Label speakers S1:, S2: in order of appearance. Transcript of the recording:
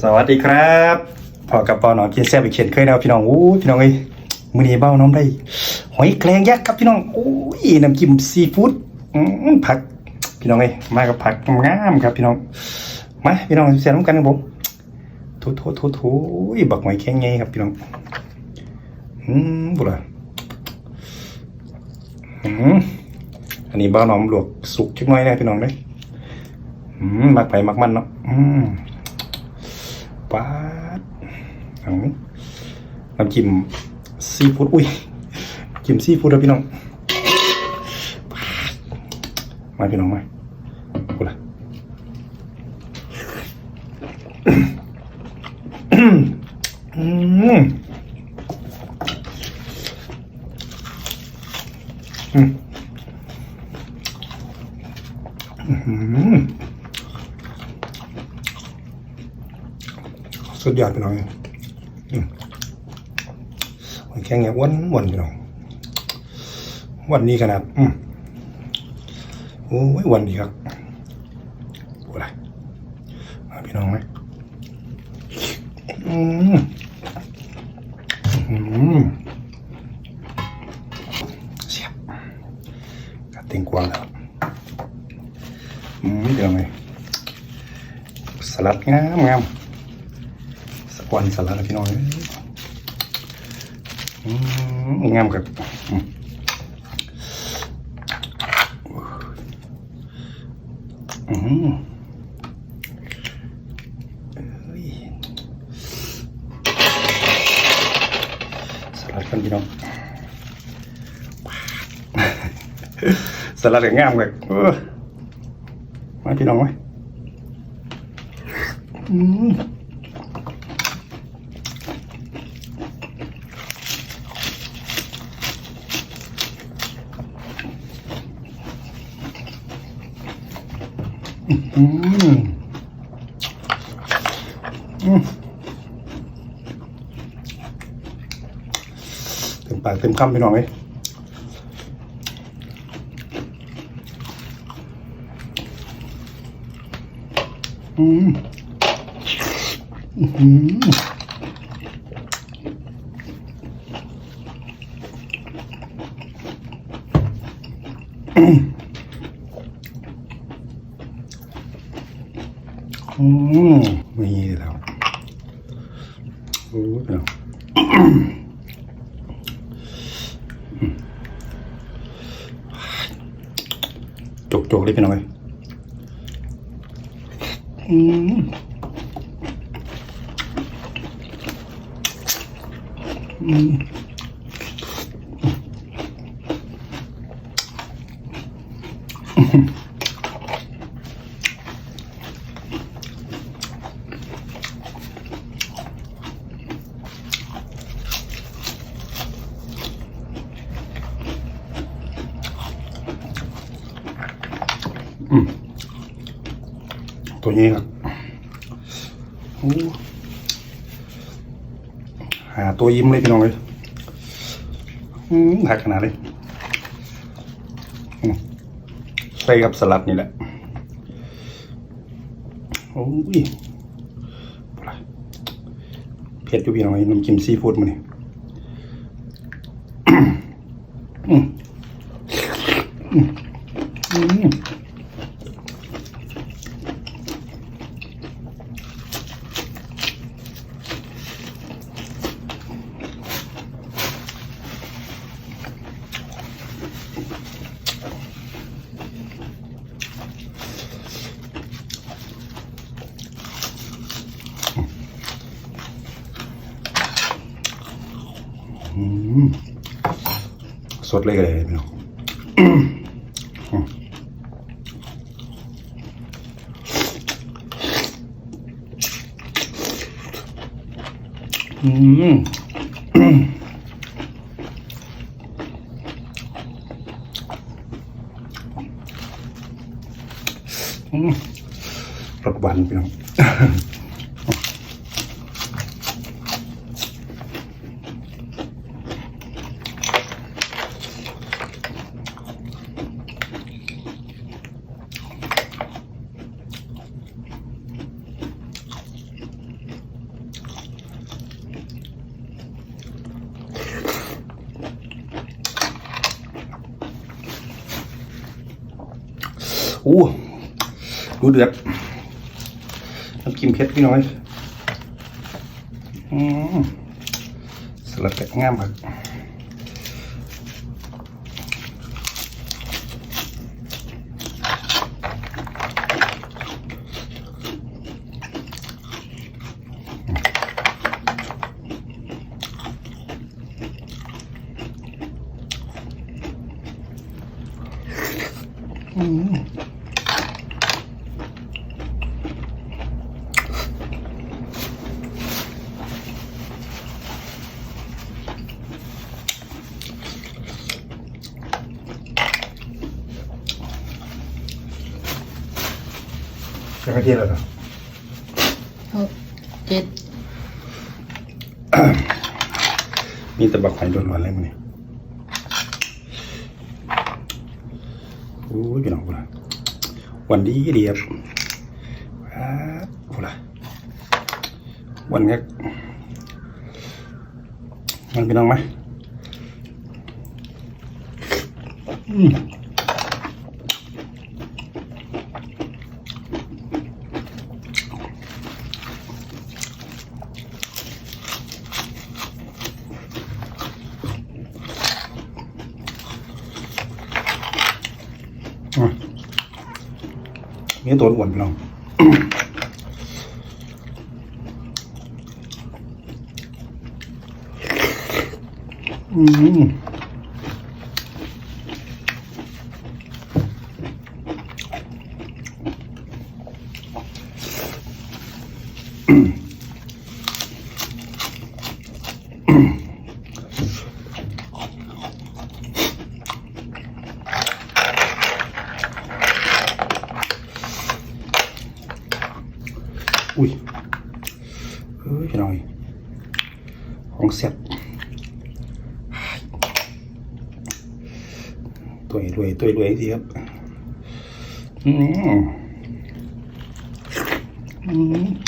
S1: สวัสดีครับพอกับเป้าหนอนกินแซ่บอีกเช่นเคยนะครับพี่น้องอู้พี่น้องเอ้ยมือนี้เบ้าน้องได้ หอยแครงยักษ์ครับพี่น้องโอ้ยน้ำจิ้มซีฟู้ดผัก พี่น้องเอ้ยมากับผักงามครับพี่น้อง มาพี่น้องแซ่บน้ำกันครับผมโถโถโถโถอุ้ยบักหอยแครงไงครับพี่น้องอืมบุหระอืมอันนี้เบ้าน้องลวกสุกจักหน่อยนะพี่น้องเด้ออืมมักไปมักมันเนาะอืม ป๊าดเอาน้ำจิ้มซีฟู้ดอุ้ยจิ้มซีฟู้ดพี่น้องมาพี่น้องมากูละอืมอืมอืม สุดยอดพี่น้องอืมหอยแข็งเนี่ยอ้วนอ้วนพี่น้องวันนี้ขนาดอืมโอ้ยวันดีครับอ้ยมาพี่น้องไหมอืมอืมเสียบกัดต็งกวางแล้วอืมเดี๋ยวไงสลัดงามงาม วันสลัดนะพี่น้องเอ้ยอืมงามกับอืมอืมเอ้ยสลัดกันพี่น้องสลัดกับงามกับเออมาพี่น้องไหมอืม อืมอืมเต็มปากเต็มคำพี่น้องเลยอืมอืม อืมมีแล้วโอ้ยพี่น้องจกจกๆเลยพี่น้องเลยอืมอืมอืม ตัวนี้ครับโอ้หาตัวยิ้มเลยพี่น้องเลยหักขนาดเลยใส่กับสลัดนี่แหละ โอ้ยเผ็ดอยู่พี่น้องน้ำจิ้มซีฟู้ดมาเนี่ยอืมอืมอืมอืม สดเลยก็ได้พี่น้องอืมรสหวานพี่น้อง อ อู้ดูเดือดน้ำกิมเผ็ดพี่น้อยอืมสลัดเป็ดงามครับ จะกระเทียมแล้วเหรอ
S2: หกเจ็ด
S1: มีแต่บักไข่โดนวันเลยมันนี่โอ้ยพี่น้องกูละวันดีดีครับว้ากูละวันนี้มันพี่น้องไหมอืม มีตัวอ้วนพี่น้องอืม เฮ้ยพี่น้อย ของเสร็จตัวรวยตัวรวยดีครับ อืมอืม